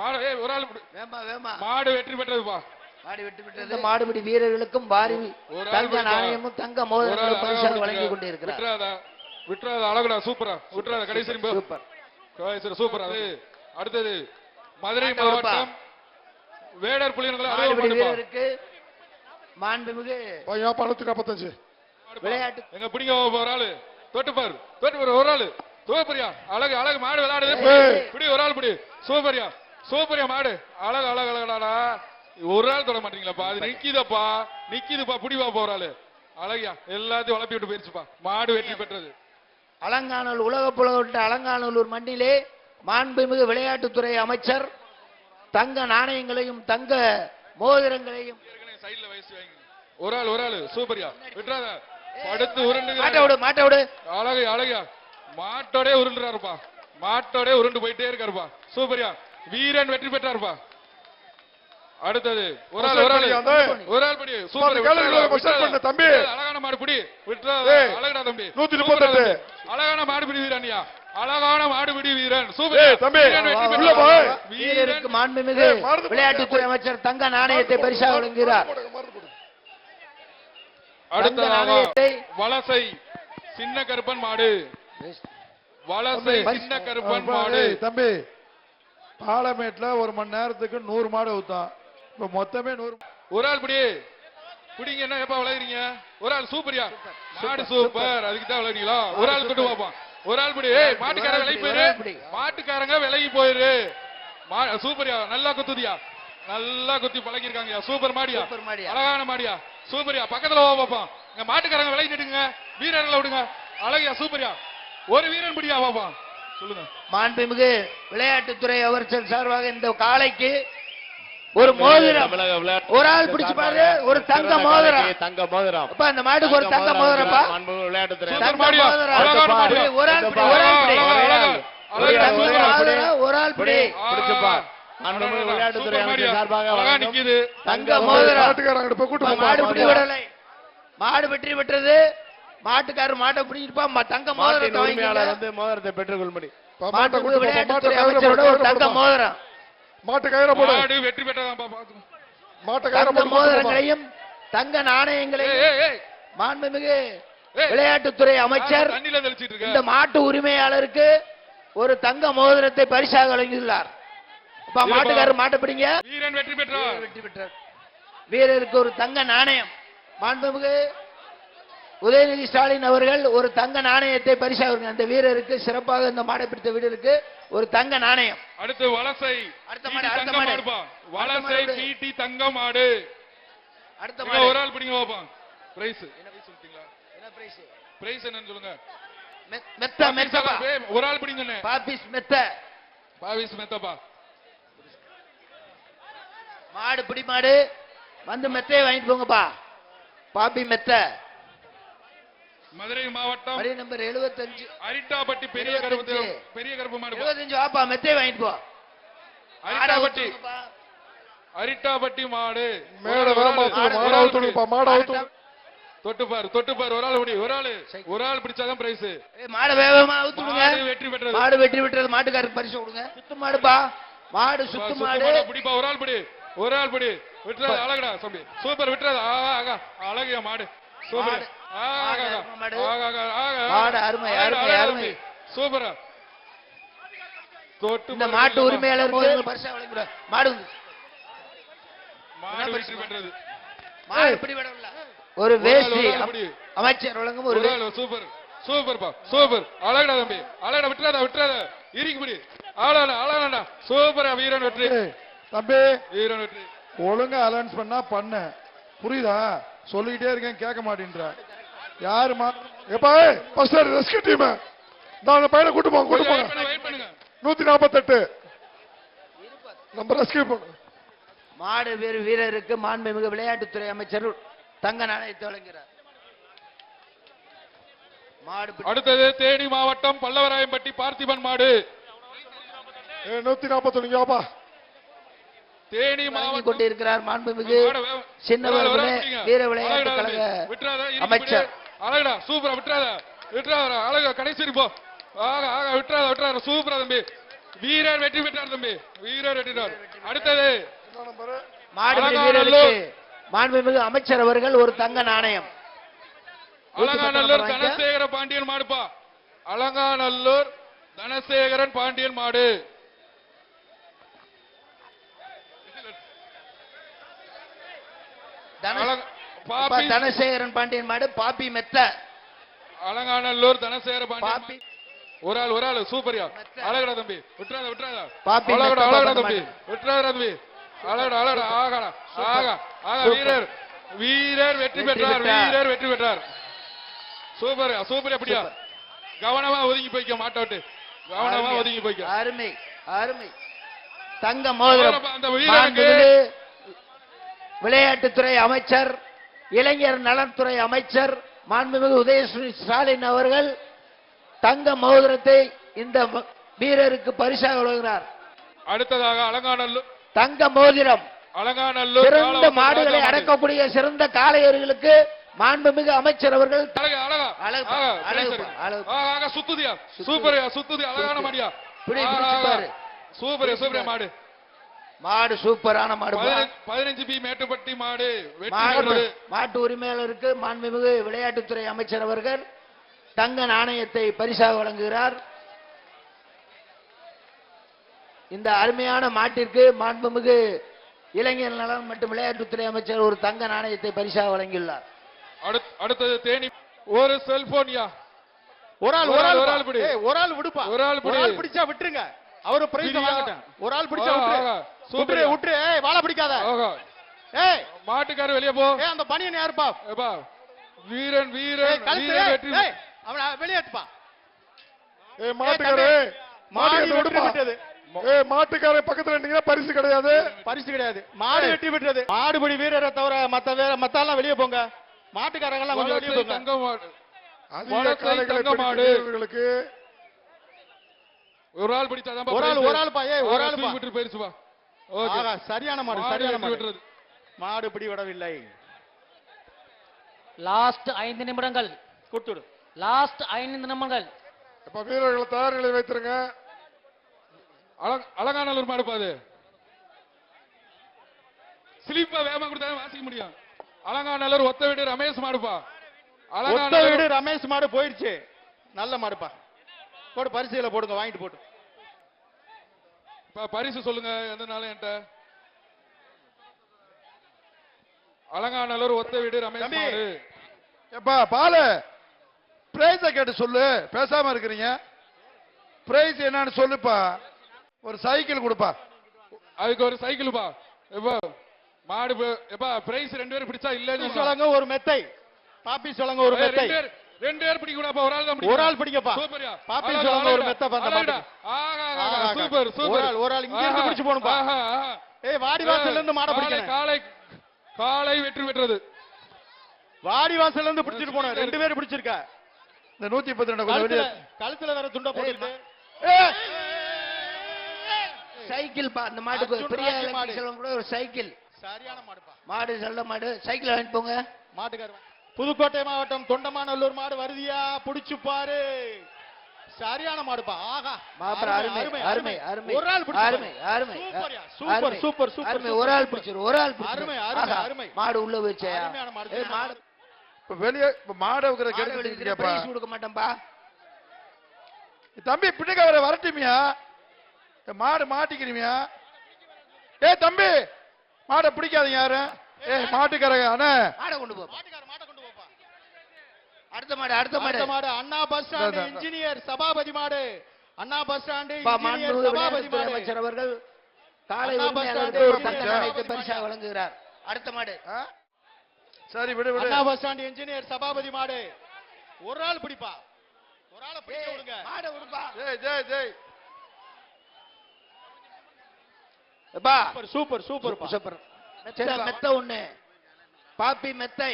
மாடு ஏய், ஒரு ஆள் பிடி. வேமா வேமா. மாடு வெற்றி பெற்றதுப்பா மாடி விட்டு விட்டது மாடுபிடி வீரர்களுக்கும் பாரி ஒரு ஆள் தங்க. நாணயமும் தங்க மோதிரங்களும் பரிசாக. வழங்கி கொண்டிருக்கிறார். அழகுடா சூப்பரா விட்டுறாத கடைசி. சூப்பர் கடைசி சூப்பர் அது. அடுத்தது மதுரை. மாவட்டம் வேடர் புலியன்களை மாடுபிடி வீரருக்கு மாண்புமிகு பையன் பணத்து நாற்பத்தஞ்சு விளையாட்டு. எங்க பிடிங்க ஒரு ஆளு. தொட்டு பாரு. தொட்டு பாரு ஒரு ஆளு. சூப்பரியா. அழகு அழகு மாடு விளையாடுது. பிடி ஒரு ஆள் பிடி. சூப்பரியா. சூப்பரியா மாடு. அழகு அழகு அழகடாடா ஒரு ஆள் தொட மாட்டீங்களாப்பா? அது நிக்கிதப்பா. நிக்கிதுப்பா பிடிவா போற ஆளு. அழகியா எல்லாத்தையும் வளப்பி விட்டு போயிருச்சுப்பா. மாடு வெற்றி பெற்றது. அலங்காநல்லூர் உலக புலகொண்ட அலங்காநல்லூர் மண்ணிலே மாண்புமிகு விளையாட்டுத்துறை அமைச்சர் தங்க நாணயங்களையும் தங்க மோதிரங்களையும். சைடுல வயசு வாங்கி. ஒரு ஆள் ஒரு ஆள். சூப்பரியா விட்டுறாத. படுத்து உருண்டு மாட்ட விடு மாட்ட விடு. அழகு அழகா மாட்டோடே உருண்டுறாருப்பா. மாட்டோடே உருண்டு போயிட்டே இருக்காருப்பா. சூப்பரியா வீரன் வெற்றி பெற்றாருப்பா அடுத்தது ஒரு ஆள் ஒரு ஆள். ஒரு ஆள் படி சூப்பர் start விட்டுறாத. பண்ணு, தம்பி. அழகான மாடு பிடி. ஏய், அழகடா தம்பி. நூத்தி சூப்பரா முப்பத்தெட்டு. தம்பி. அழகான மாடுபிடி வீரன்யா அழகான மாடுபிடி வீரன். சூப்பர். ஏய், தம்பி, உள்ள. போய். வீரருக்கு வீரன். மாண்புமிகு. போடு. விளையாட்டுத்துறை அமைச்சர் தங்க நாணயத்தை பரிசாக வழங்குகிறார். போடு. அடுத்ததாக நாணயத்தை- வலசை சின்ன கருப்பன் மாடு. வலசை சின்ன கருப்பன் மாடு. தம்பி. பாலமேட்ல ஒரு மணி நேரத்துக்கு நூறு மாடு ஊத்தான் இப்ப மொத்தமே நூறு ஒரு ஆள் பிடி பிடிங்க என்ன எப்ப விளையாடுறீங்க? ஒரு ஆள் சூப்பரியா. மாடு சூப்பர். அதுக்கு தான் விளையாடுறீங்களா? ஒரு ஆள் கொண்டு பாப்போம் ஒரு ஆள் பிடி ஏய் மாட்டுக்காரங்க விலகி போயிரு. மாட்டுக்காரங்க விலகி போயிரு. மா- சூப்பரியா. நல்லா குத்துதியா? நல்லா குத்தி பழகிருக்காங்கயா? சூப்பர் மாடியா? மாடியா. அழகான மாடியா? சூப்பரியா. பக்கத்துல வா பாப்போம் இங்க மாட்டுக்காரங்க விலகி நிட்டுங்க வீரர்களை விடுங்க. அழகியா சூப்பரியா. ஒரு வீரன் பிடியா பாப்போம் மாண்புமிகு விளையாட்டுத்துறை அமைச்சர் சார்பாக இந்த காளைக்கு ஒரு மோதிரம். ஒரு ஆள் பிடிச்சு பாரு ஒரு தங்க மோதிரம். தங்க மோதிரம். அப்பா இந்த மாட்டுக்கு ஒரு தங்க மோதிரப்பா? மாண்புமிகு விளையாட்டுத்துறை ஒரு ஆள் பிடி ஒரு ஆள் ஒரு பிடி. பிடிச்சுப்பா. விளையாட்டுத்துறை சார்பாக தங்க மோதிரம். மாடு வெற்றி பெற்றது. மாட்டுக்காரர் மாட்டை பிடிச்சிருப்பா ம- தங்க மோதிரத்தை உரிமையாளர். வந்து மோதிரத்தை பெற்றுக்கொள்ளும்படி தங்க. மோதிரம். மாட்டை கயிற போடு. மாடு வெற்றி பெற்றதான் பாத்துக்கோ மாட்டை கயிற தங்க போடு கூட்டு போப்பா. மோதிரங்களையும் தங்க நாணயங்களையும் மாண்புமிகு. விளையாட்டுத்துறை அமைச்சர் இந்த மாட்டு உரிமையாளருக்கு ஒரு தங்க மோதிரத்தை பரிசாக வழங்கியுள்ளார். இல்லப்பா. மாட்டுக்காரர் மாட்டை பிடிங்க. வீரன் வெற்றி பெற்றார். வெற்றி பெற்றார். வீரருக்கு ஒரு தங்க நாணயம். மாண்புமிகு உதயநிதி ஸ்டாலின் அவர்கள் ஒரு தங்க நாணயத்தை பரிசாக அந்த வீரருக்கு சிறப்பாக இந்த மாடை பிடித்த வீரருக்கு ஒரு தங்க நாணயம். அடுத்து வலசை அடுத்த மாடு, வலசை மாடு. பிடி தங்க மாடு. அடுத்த மாடு ஒரு ஆள் பிடிங்க பாப்போம் பிரைஸ் என்ன பிரைஸ் சொல்லிட்டீங்களா? என்ன பிரைஸ் பிரைஸ் என்னன்னு சொல்லுங்க. மெத்த மெத்தப்பா. ஒரு ஆள் பிடிங்க பாபிஸ் மெத்த. பாவிஸ் மெத்தப்பா. மாடு பிடி மாடு. வந்து மெத்தையை வாங்கிட்டு போங்கப்பா. பாப்பி மெத்த. மதுரை மாவட்டம் வரி நம்பர் எழுபத்தஞ்சு அரிட்டாப்பட்டி பெரிய கருப்பு. பெரிய கருப்பு மாடு எழுபத்தஞ்சு வாப்பா மெத்தையை வாங்கிட்டு போ. அரிட்டாப்பட்டி. மாடு. வேற ஆளு, மாத்து ஒரு மாடை ஆள் மாடை அவுத்து தொட்டு பாரு தொட்டு பாரு ஒரு ஆள் ஒரு ஆளு. ஒரு ஆள் பிடிச்சாதான் பிரைஸ் மாடை வேகமா அவுத்து விடுங்க மாடு வெற்றி பெற்றது. மாடு வெற்றி பெற்றது மாட்டுக்காரருக்கு பரிசு கொடுங்க. சுத்து மாடுப்பா. மாடு சுத்து மாடு. பிடிப்பா ஒரு ஆள் பிடி. ஒரு ஆள் பிடி. விட்டுறாத அழகுடா தம்பி சூப்பர் விட்டுறாத. அழகிய மாடு. சூப்பர். மாடு. அருமை. சூப்பரா. தொட்டு இந்த பாரு, மாட்டு. உரிமையாளருக்கு பரிசா வழங்கிவிட மாடு. மாடு வெற்றி? பெற்றது மாடு பிடி விடவில்ல ஒரு வேஷ்டி. அமைச்சர் வழங்கும் ஒரு ஆள் சூப்பர். சூப்பர்ப்பா. சூப்பர். அழகுடா தம்பி. அழகுடா விட்டுறாத விட்டுறாத. இறுக்கி பிடி. ஆளாடா ஆளாடா சூப்பரா வீரன் வெற்றி. தம்பி. வீரன் வெற்றி. ஒழுங்கா அலௌன்ஸ் பண்ணா பண்ண. புரியுதா? சொல்லிக்கிட்டே இருக்கேன் கேட்க மாட்டேன்ற. யாருமா எப்பா ஃபர்ஸ்ட் ரெஸ்கியூ டீம் நான் பையனை கூட்டு போங்க கூட்டு போங்க. நூத்தி நாற்பத்தெட்டு நம்ம ரெஸ்கியூ பண்ணு மாடு வீர வீரருக்கு மாண்புமிகு விளையாட்டுத்துறை அமைச்சர் தங்க நாணயத்தை வழங்குகிறார். மாடு அடுத்தது தேனி மாவட்டம் பல்லவராயம்பட்டி பார்த்திபன் மாடு. நூத்தி நாற்பத்தொன்னு யோபா தேனி மாவட்டம் கொண்டிருக்கிறார் மாண்புமிகு சின்னவர். வீர விளையாட்டு கழக அமைச்சர். அழகுடா சூப்பரா விட்டுறாத. விட்டுறாத அழகா கடைசி போ. ஆக ஆக விட்டுறாத விட்டுறாத. சூப்பரா தம்பி. வீரர் வெற்றி பெற்றார் தம்பி. வீரர் வெற்றி பெற்றார். அடுத்தது. மாண்புமிகு அமைச்சர் அவர்கள் ஒரு தங்க நாணயம். அலங்காநல்லூர். தனசேகர பாண்டியன் மாடுப்பா. அலங்காநல்லூர் தனசேகரன் பாண்டியன் மாடு. தன- பாப்பி தனசேகரன் பாண்டியன் மாடு பாப்பி மெத்த அலங்காநல்லூர் தனசேகர பாண்டியன். ஒரு ஆள் ஒரு ஆள் சூப்பர்யா அழகடா தம்பி விட்டுறாத விட்டுறாத பாப்பி அழகடா அழகடா தம்பி. விட்டுறாத தம்பி அழகடா அழகடா ஆகடா ஆகா ஆகா. வீரர் வீரர் வெற்றி பெற்றார். வீரர் வெற்றி பெற்றார் சூப்பர் சூப்பர் அப்படியா. கவனமா ஒதுங்கி போய்க்க மாட்டோட்டு கவனமா. ஒதுங்கி போய்க்க அருமை அருமை தங்க மோதிரம் விளையாட்டுத்துறை அமைச்சர் இளைஞர் நலன்துறை அமைச்சர் மாண்புமிகு உதயஸ்ரீ ஸ்டாலின் அவர்கள் தங்க மோதிரத்தை இந்த வீரருக்கு பரிசாக வழங்குகிறார் அடுத்ததாக அலங்காநல்லூர். தங்க மோதிரம். அலங்காநல்லூர் சிறந்த மாடுகளை. அடக்கக்கூடிய சிறந்த காளையர்களுக்கு மாண்புமிகு அமைச்சர் அவர்கள் சூப்பர்யா சுத்துதி. அழகான மாடியா? பிடி, ஆகா, பிடிச்சு ஆகா. பாரு. சூப்பர்யா சூப்பர்யா மாடு. மாடு சூப்பரான மாடு. பதினஞ்சு- பி மேட்டுப்பட்டி மாடு மாட்டு உரிமையாளருக்கு மாண்புமிகு விளையாட்டுத்துறை அமைச்சர் அவர்கள் தங்க நாணயத்தை பரிசாக வழங்குகிறார். இந்த அருமையான மாட்டிற்கு மாண்புமிகு இளைஞர் நலன் மற்றும் விளையாட்டுத்துறை அமைச்சர் ஒரு தங்க நாணயத்தை பரிசாக வழங்கியுள்ளார். அடுத்- அடுத்தது தேனி. ஒரு செல்போன்யா ஒரு ஆள் ஒரு ஒரு ஆள், ஒரு ஆள் விடுப்பா ஒரு ஆள் பிடி. ஒரு ஆள் பிடிச்சா விட்டுருங்க. அவரு பிரைஸ்? வாங்கட்டும் ஒரு ஆள் பிடிச்சா விட்டுரு. ஆஹா. விட்டுரு ஏய் வாழ பிடிக்காத. ஏய். மாட்டுக்காரர் வெளியே போ. ஏய் அந்த பனியன் யாருப்பா? ஏப்பா வீரன் வீரன் வீரன் வெற்றி ஏய் அவன வெளியேத்துப்பா ஏய் மாட்டுக்காரே மாடு வெற்றி பெற்றது ஏய் மாட்டுக்காரே பக்கத்துல இருந்தீங்கன்னா பரிசு கிடையாது. பரிசு கிடையாது. மாடு வெற்றி பெற்றது மாடுபிடி வீரரை தவிர மத்த வேற மத்த எல்லாம் வெளியே போங்க. மாட்டுக்காரங்க எல்லாம் கொஞ்சம் வெளியே போங்க. தங்க மாடு. தங்க மாடு. ஒரு ஆள் பிடிச்சாதான் ஒரு ஆள் ஒரு ஆள்ப்பா ஏய் ஒரு ஆள்ப்பா. விட்டு போயிருச்சுப்பா ஓகே. சரியான மாடு மாடு சரியான மாடு. மாடு பிடி விடவில்லை லாஸ்ட் ஐந்து நிமிடங்கள். கொடுத்துடு லாஸ்ட் ஐந்து நிமிடங்கள். இப்ப வீரர்களை தயார் நிலையில் வைத்திருங்க அலங்காநல்லூர் மாடுப்பா அது. ஸ்லீப்பா வேகமா கொடுத்தா வாசிக்க முடியும். அலங்காநல்லூர் ஒத்த வீடு ரமேஷ் மாடுப்பா. ஒத்த அலங்காநல்லூர் வீடு ரமேஷ் மாடு போயிடுச்சு. நல்ல மாடுப்பா. போடு பரிசுகளை போடுங்க வாங்கிட்டு போட்டு. இப்ப பரிசு சொல்லுங்க எந்த நாளும் என்கிட்ட அலங்காநல்லூர் ஒத்த வீடு ரமேஷ் எப்பா பாலு. பிரைஸ கேட்டு சொல்லு. பேசாம இருக்கிறீங்க. பிரைஸ் என்னன்னு சொல்லுப்பா. ஒரு சைக்கிள் கொடுப்பா. அதுக்கு ஒரு சைக்கிள்ப்பா எப்பா மாடு எப்பா பிரைஸ் ரெண்டு பேரும் பிடிச்சா இல்லன்னு சொல்லுங்க ஒரு மெத்தை. பாப்பி சொல்லுங்க ஒரு மெத்தை. ரெண்டு பேர் ரெண்டு பேர் பிடிக்க கூடாப்பா ஒரு ஆள் தான் ஒரு ஆள் பிடிக்கப்பா சூப்பர்யா பாப்பி சொல்லுங்க ஒரு மெத்தை பந்த. Super super. ஆள், ஒரு ஆள் இங்க இருந்து பிடிச்சு ஆஹா. ஏய் வாடி வாசல்ல இருந்து மாட பிடிக்கணும் காளை காளை வெற்றி பெற்றது. வாடி வாசல்ல இருந்து பிடிச்சிட்டு போனோம் ரெண்டு பேரும் பிடிச்சிருக்க. இந்த நூத்தி பத்தி ரெண்டு கொஞ்சம் கழுத்துல வேற துண்ட போட்டுருக்கு ஏய், சைக்கிள் பா அந்த மாட்டுக்கு பெரிய கூட ஒரு சைக்கிள். சரியான மாடுப்பா. மாடு செல்ல மாடு. சைக்கிள் வாங்கிட்டு போங்க. மாட்டுக்காரன். புதுக்கோட்டை மாவட்டம் தொண்டமாநல்லூர் மாடு வருதியா? புடிச்சு பாரு. சரியான மாடுப்பா. ஆகா அருமை அருமை அருமை ஒரு ஆள் பிடிச்சு அருமை. அருமை சூப்பர் சூப்பர் சூப்பர் அருமை ஒரு ஆள் சூப்பர். பிடிச்சிரு ஒரு ஆள் பிடிச்சிரு. அருமை, அருமை, ஆஹா, அருமை. மாடு உள்ள அருமையான மாடு. ஏய், மாடு. இப்ப வெளியே மாடை வைக்கிற இருக்கியாப்பா பிரைஸ் கொடுக்க மாட்டேன்பா. தம்பி பிடிக்க வர வரட்டுமியா? இந்த மாடு மாட்டிக்கிறீமியா? ஏய் தம்பி மாடை பிடிக்காதீங்க யாரும். ஏய் மாட்டுக்காரங்க அண்ணே. மாடை கொண்டு போ மாட்டுக்கார மாட்டை கொண்டு போப்பா அடுத்த மாடு அடுத்த மாடு. மாடு Anna bus stand. Engineer Sabapathi மாடு. Anna bus stand engineer Sabapathi மாடு. அமைச்சர் அவர்கள் காலை உரிமையாளருக்கு பரிசாக வழங்குகிறார். அடுத்த மாடு? சரி விடு விடு. அண்ணா பஸ் ஸ்டாண்ட் இன்ஜினியர் சபாபதி மாடு. ஒரு ஆள் பிடிப்பா? ஒரு ஆளை பிடிக்க விடுங்க. மாடை விடுப்பா ஜெய் ஜெய் ஜெய் சூப்பர் சூப்பர் சூப்பர் சூப்பர். மெத்த ஒண்ணு. பாப்பி மெத்தை.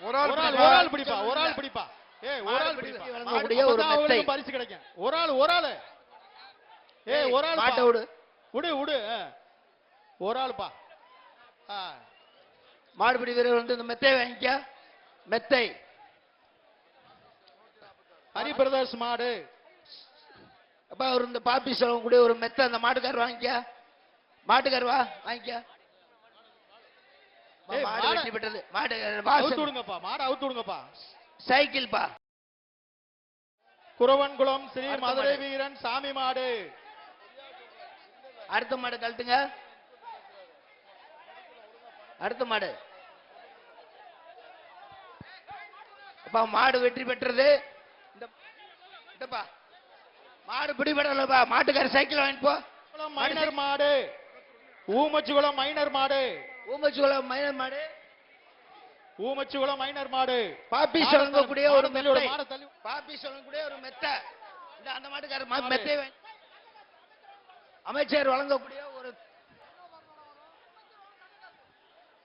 ஒரு ஆள் ஒரு ஆள் பிடிப்பா. ஒரு ஆள் பிடிப்பா ஆள் ஏய் ஒரு ஆள் பிடிப்பா. ஒரு மெத்தை. பரிசு கிடைக்கும். ஒரு ஆள் ஒரு ஆள். ஏய் ஒரு ஆள் மாட்டை விடு. விடு விடு. ஒரு ஆள்ப்பா ஆ. மாடுபிடி வீரர் வந்து இந்த மெத்தை வாங்கிக்க. மெத்தை. ஹரி பிரதர்ஸ் மாடு. அப்ப அவர் இந்த பாப்பி சொல்லக்கூடிய ஒரு மெத்த அந்த மாட்டுக்கார் வாங்கிக்க. மாட்டுக்கார் வா வாங்கிக்க. மாடு மாடு. அவுத்து விடுங்கப்பா மாடு அவுத்து விடுங்கப்பா. சைக்கிள் பா குறவன்குளம் ஸ்ரீ மதுரை. வீரன் சாமி மாடு. அடுத்த மாடு கழட்டுங்க அடுத்த மாடு. அப்பா மாடு வெற்றி பெற்றது. இந்த இந்தப்பா. மாடு பிடிபடலப்பா. மாட்டுக்கார சைக்கிள் வாங்கிட்டு போ. மைனர் மாடு. ஊமச்சிகுளம் மைனர் மாடு. ஊமச்சுகுளம் மைனர் மாடு. ஊமச்சிகுளம் மைனர் மாடு. பாப்பி சொல்லக்கூடிய ஒரு விடு. பாப்பி சொல்லக்கூடிய ஒரு மெத்த. இந்த அந்த மாட்டுக்கார மா- மாடு. மெத்தை அமைச்சர் வழங்கக்கூடிய ஒரு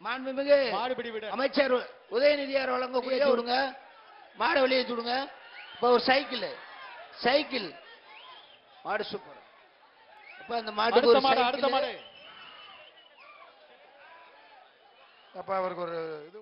மாண்புமிகு மாடு பிடி விடு. அமைச்சர் உதயநிதியார் வழங்கக்கூடிய விடுங்க. மாடை வெளியே விடுங்க இப்போ ஒரு சைக்கிள். சைக்கிள். மாடு சூப்பர். அப்ப அந்த மாடு அடுத்த மாடு. அப்போ அவருக்கு ஒரு இது